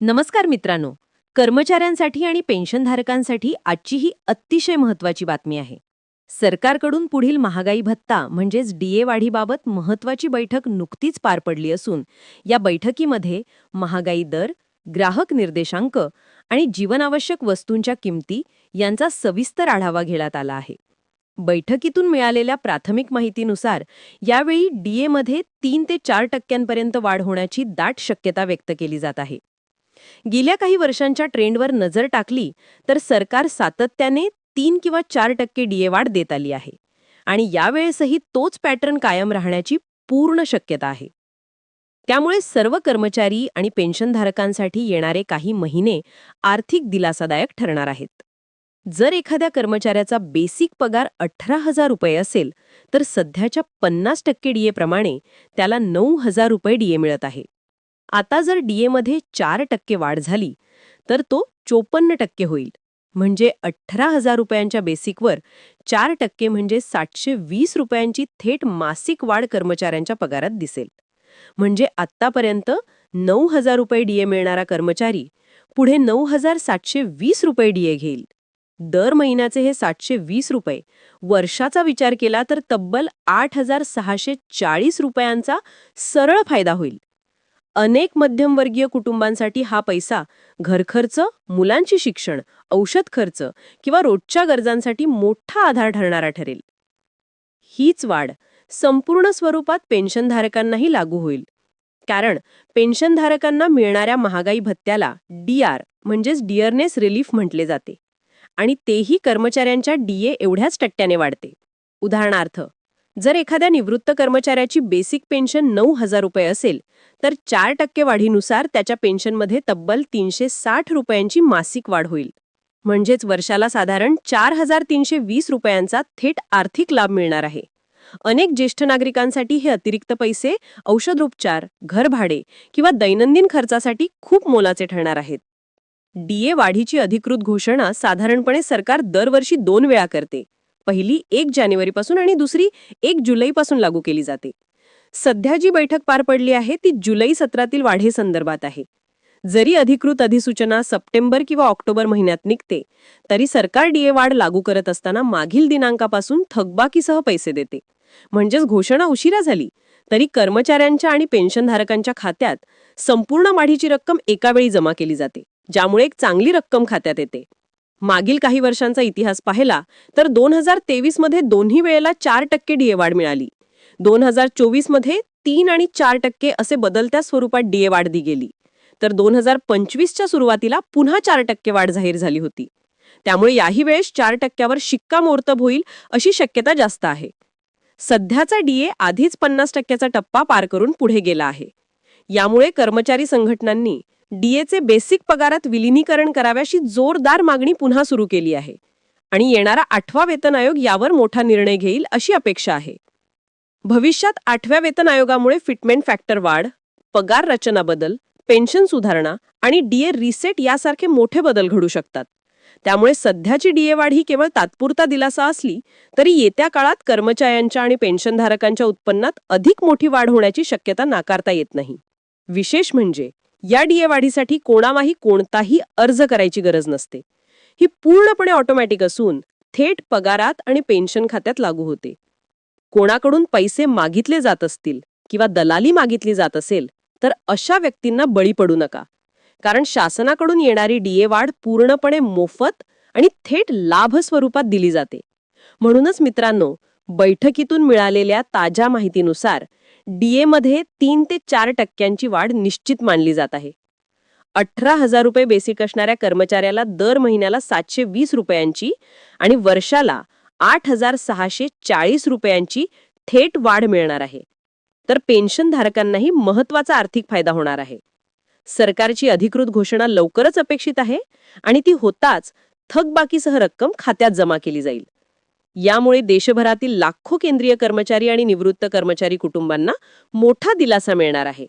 नमस्कार मित्रांनो. कर्मचाऱ्यांसाठी आणि पेन्शनधारकांसाठी आजची ही अतिशय महत्वाची बातमी आहे. सरकारकडून पुढील महागाई भत्ता म्हणजेच डीए वाढीबाबत महत्वाची बैठक नुकतीच पार पडली असून या बैठकीमध्ये महागाई दर ग्राहक निर्देशांक आणि जीवनावश्यक वस्तूंच्या किमती यांचा सविस्तर आढावा घेण्यात आला आहे. बैठकीतून मिळालेल्या प्राथमिक माहितीनुसार यावेळी डीएमध्ये तीन ते चार टक्क्यांपर्यंत वाढ होण्याची दाट शक्यता व्यक्त केली जात आहे. गेल्या काही वर्षांच्या ट्रेंडवर नजर टाकली तर सरकार सातत्याने तीन किंवा चार टक्के डीए वाढ देत आली आहे. आणि यावेळेसही तोच पॅटर्न कायम राहण्याची पूर्ण शक्यता आहे. त्यामुळे सर्व कर्मचारी आणि पेन्शनधारकांसाठी येणारे काही महिने आर्थिक दिलासादायक ठरणार आहेत. जर एखाद्या कर्मचाऱ्याचा बेसिक पगार अठरा हजार रुपये असेल तर सध्याच्या पन्नास टक्के डीएप्रमाणे त्याला नऊ हजार रुपये डीए मिळत आहे. आता जर डीएमध्ये चार टक्के वाढ झाली तर तो चोपन्न टक्के होईल. म्हणजे अठरा हजार रुपयांच्या बेसिकवर चार टक्के म्हणजे सातशे वीस रुपयांची थेट मासिक वाढ कर्मचाऱ्यांच्या पगारात दिसेल. म्हणजे आत्तापर्यंत नऊ हजार रुपये डीए मिळणारा कर्मचारी पुढे नऊ हजार सातशे वीस रुपये डीए घेईल. दर महिन्याचे हे सातशे वीस रुपये. वर्षाचा विचार केला तर तब्बल आठ हजार सहाशे चाळीस रुपयांचा सरळ फायदा होईल. अनेक मध्यमवर्गीय कुटुंबांसाठी हा पैसा घरखर्च मुलांची शिक्षण औषध खर्च किंवा रोजच्या गरजांसाठी मोठा आधार ठरणारा ठरेल. हीच वाढ संपूर्ण स्वरूपात पेन्शनधारकांनाही लागू होईल. कारण पेन्शनधारकांना मिळणाऱ्या महागाई भत्त्याला डीआर म्हणजेच डिअरनेस रिलीफ म्हटले जाते आणि तेही कर्मचाऱ्यांच्या डीए एवढ्याच टक्क्याने वाढते. उदाहरणार्थ जर एखाद्या निवृत्त कर्मचाऱ्याची बेसिक पेन्शन नऊ हजार रुपये असेल तर चार टक्के वाढीनुसार त्याच्या पेन्शनमध्ये तब्बल तीनशे साठ रुपयांची मासिक वाढ होईल. म्हणजेच वर्षाला साधारण चार हजार तीनशे वीस रुपयांचा थेट आर्थिक लाभ मिळणार आहे. अनेक ज्येष्ठ नागरिकांसाठी हे अतिरिक्त पैसे औषधोपचार घरभाडे किंवा दैनंदिन खर्चासाठी खूप मोलाचे ठरणार आहेत. डीए वाढीची अधिकृत घोषणा साधारणपणे सरकार दरवर्षी दोन वेळा करते. पहिली एक जानेवारीपासून आणि दुसरी एक जुलैपासून लागू केली जाते. सध्या जी बैठक पार पडली आहे ती जुलै सत्रातील वाढीसंदर्भात आहे. जरी अधिकृत अधिसूचना सप्टेंबर किंवा ऑक्टोबर महिन्यात निघते तरी सरकार डीए वाढ लागू करत असताना मागील दिनांकापासून थकबाकीसह पैसे देते. म्हणजेच घोषणा उशिरा झाली तरी कर्मचाऱ्यांच्या आणि पेन्शनधारकांच्या खात्यात संपूर्ण वाढीची रक्कम एकावेळी जमा केली जाते ज्यामुळे एक चांगली रक्कम खात्यात येते. मागील काही वर्षांचा इतिहास पाहिला तर दोन हजार तेवीसमध्ये दोन्ही वेळेला चार टक्के डीए वाढ मिळाली. दोन हजार चोवीसमध्ये तीन आणि चार टक्के असे बदलत्या स्वरूपात डीए वाढ दी गेली. तर दोन हजार पंचवीसच्या सुरुवातीला पुन्हा चार टक्के वाढ जाहीर झाली होती. त्यामुळे याही वेळेस चार टक्क्यावर शिक्कामोर्तब होईल अशी शक्यता जास्त आहे. सध्याचा डीए आधीच पन्नास टक्क्याचा टप्पा पार करून पुढे गेला आहे. यामुळे कर्मचारी संघटनांनी डीएचे बेसिक पगारात विलिनीकरण कराव्याशी जोरदार मागणी पुन्हा सुरू केली आहे. आणि येणारा आठवा वेतन आयोग यावर मोठा निर्णय घेईल अशी अपेक्षा आहे. भविष्यात आठव्या वेतन आयोगामुळे फिटमेंट फॅक्टर वाढ पगार रचना बदल पेन्शन सुधारणा आणि डीए रिसेट यासारखे मोठे बदल घडू शकतात. त्यामुळे सध्याची डीए वाढ ही केवळ तात्पुरता दिलासा असली तरी येत्या काळात कर्मचाऱ्यांच्या आणि पेन्शनधारकांच्या उत्पन्नात अधिक मोठी वाढ होण्याची शक्यता नाकारता येत नाही. विशेष म्हणजे या डीए वाढीसाठी कोणामाही कोणताही अर्ज करायची गरज नसते. ही पूर्णपणे ऑटोमॅटिक असून थेट पगारात आणि पेन्शन खात्यात लागू होते. कोणाकडून पैसे मागितले जात असतील किंवा दलाली मागितली जात असेल तर अशा व्यक्तींना बळी पडू नका. कारण शासनाकडून येणारी डीए वाढ पूर्णपणे मोफत आणि थेट लाभ स्वरूपात दिली जाते. म्हणूनच मित्रांनो बैठकीतून मिळालेल्या ताज्या माहितीनुसार डीएमध्ये तीन ते चार टक्क्यांची वाढ निश्चित मानली जात आहे. अठरा हजार रुपये बेसिक असणाऱ्या कर्मचाऱ्याला दर महिन्याला सातशे वीस रुपयांची आणि वर्षाला आठ हजार सहाशे चाळीस रुपयांची थेट वाढ मिळणार आहे. तर पेन्शनधारकांनाही महत्त्वाचा आर्थिक फायदा होणार आहे. सरकारची अधिकृत घोषणा लवकरच अपेक्षित आहे आणि ती होताच थकबाकीसह रक्कम खात्यात जमा केली जाईल. यामुळे देशभरातील लाखो केंद्रीय कर्मचारी आणि निवृत्त कर्मचारी कुटुंबांना मोठा दिलासा मिळणार आहे.